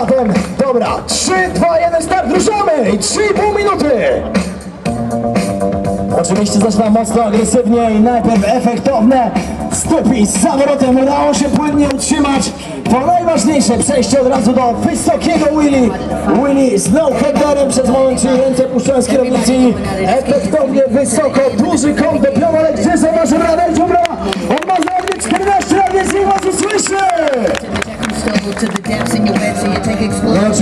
Zatem, dobra, 3, 2, 1, start, ruszamy! I 3,5 minuty! Oczywiście zaczyna mocno agresywnie i najpierw efektowne stopy z zawrotem udało się płynnie utrzymać. To najważniejsze przejście od razu do wysokiego Willy. Willy z no headerem przez moment, czyli ręce puszczone z kierownicy i efektownie wysoko, duży kąt do pionu, ale gdzie zauważy radę, dobra? On ma zaledwie 14 lat, więc nie was usłyszy!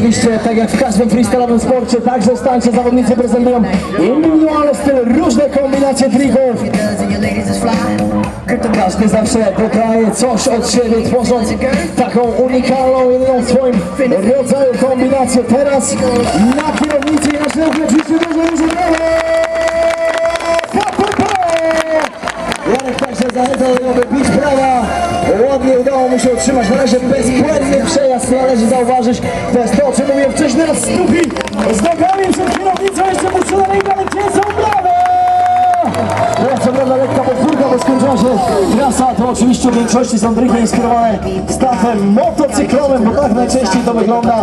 Oczywiście, tak jak w każdym freestylowym sporcie, także stańcie zawodnicy prezentują indywidualny styl, różne kombinacje trików. Każdy zawsze dodaje coś od siebie, tworząc taką unikalną, jedyną w swoim rodzaju kombinację. Teraz na kierownicy i na środku oczywiście dużo, dużo brawo! Utrzymać. Na razie bezbłędny przejazd należy zauważyć. To jest to, o czym mówiłem wcześniej. Raz stupi z nogami przed kierownicą. Jeszcze puszczona ręka, ale gdzie są się trasa, to oczywiście w większości są drychy inspirowane stawem motocyklowym, bo tak najczęściej to wygląda.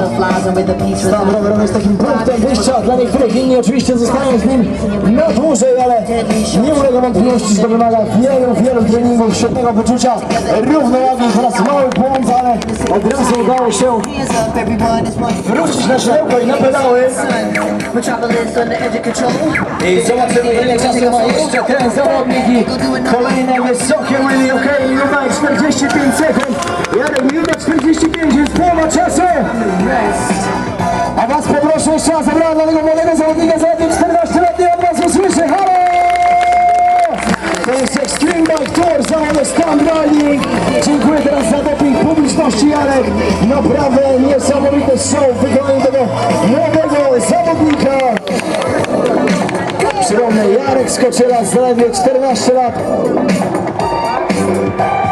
Stan rowerowy jest takim punktem wyjścia dla niektórych, inni oczywiście zostają z nim na dłużej, ale nie ulega wątpliwości, że to wymaga wielu, wielu treningów, świetnego wyczucia równowagi, teraz mały błąd, od razu udało się wrócić na ślepo i na pedały. I zobaczymy ile czasu ma jeszcze ten zawodnik kolejne wysokie wily, ok, i 45 sekund. Jarek, publiczności, Jarek. Naprawdę niesamowite show w wykonaniu tego młodego zawodnika. Przypomnę, Jarek Skoczyla, zaledwie 14 lat.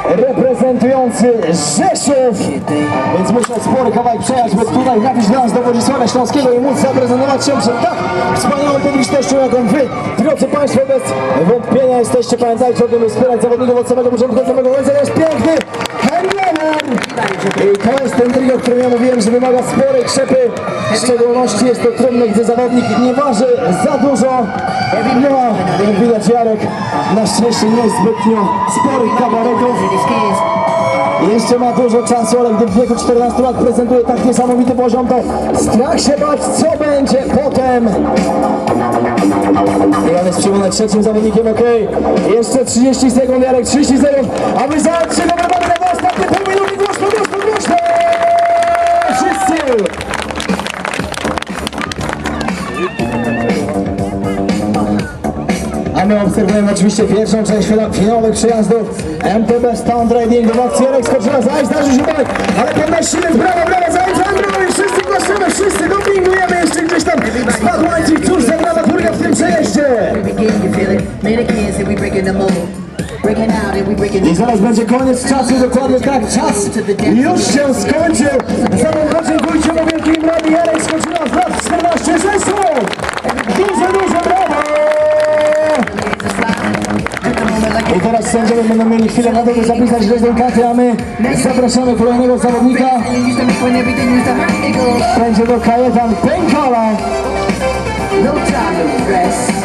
Reprezentujący Rzeszów, więc muszę spory kawałek przejechać, by tutaj nabić nas do Wodzisława Śląskiego i móc zaprezentować się przed tak wspaniałą publicznością, jaką wy, drodzy Państwo, bez wątpienia jesteście. Pamiętajcie o tym, by wspierać zawodników od samego początku do samego końca. Jest piękny to jest ten trik, o którym ja mówiłem, że wymaga sporej krzepy. W szczególności jest to trudne, gdy zawodnik nie waży za dużo. No, jak widać Jarek na szczęście nie jest zbytnio sporych kabaretów. Jeszcze ma dużo czasu, ale gdy w wieku 14 lat prezentuje tak niesamowity poziom, to strach się bać, co będzie potem. On jest przyjmowany trzecim zawodnikiem, ok. Jeszcze 30 sekund, Jarek, 30 sekund, a wy zobaczcie, dobra my obserwujemy oczywiście pierwszą część finałowych przejazdów MTB Stone Trading w akcji Jarek skoczyła, zdarzył się bak, ale podnosimy brawo, brawo, za brawo i wszyscy głosimy, wszyscy dopingujemy jeszcze gdzieś tam spadł łańcuch, cóż za brawa furga w tym przejeździe! I zaraz będzie koniec czasu, dokładnie tak, czas już się skończył! Zatem sędziowie będą mieli chwilę na to, by zapisać rezultaty, a my zapraszamy kolejnego zawodnika. Będzie to Kajetan Pękala. No time to rest.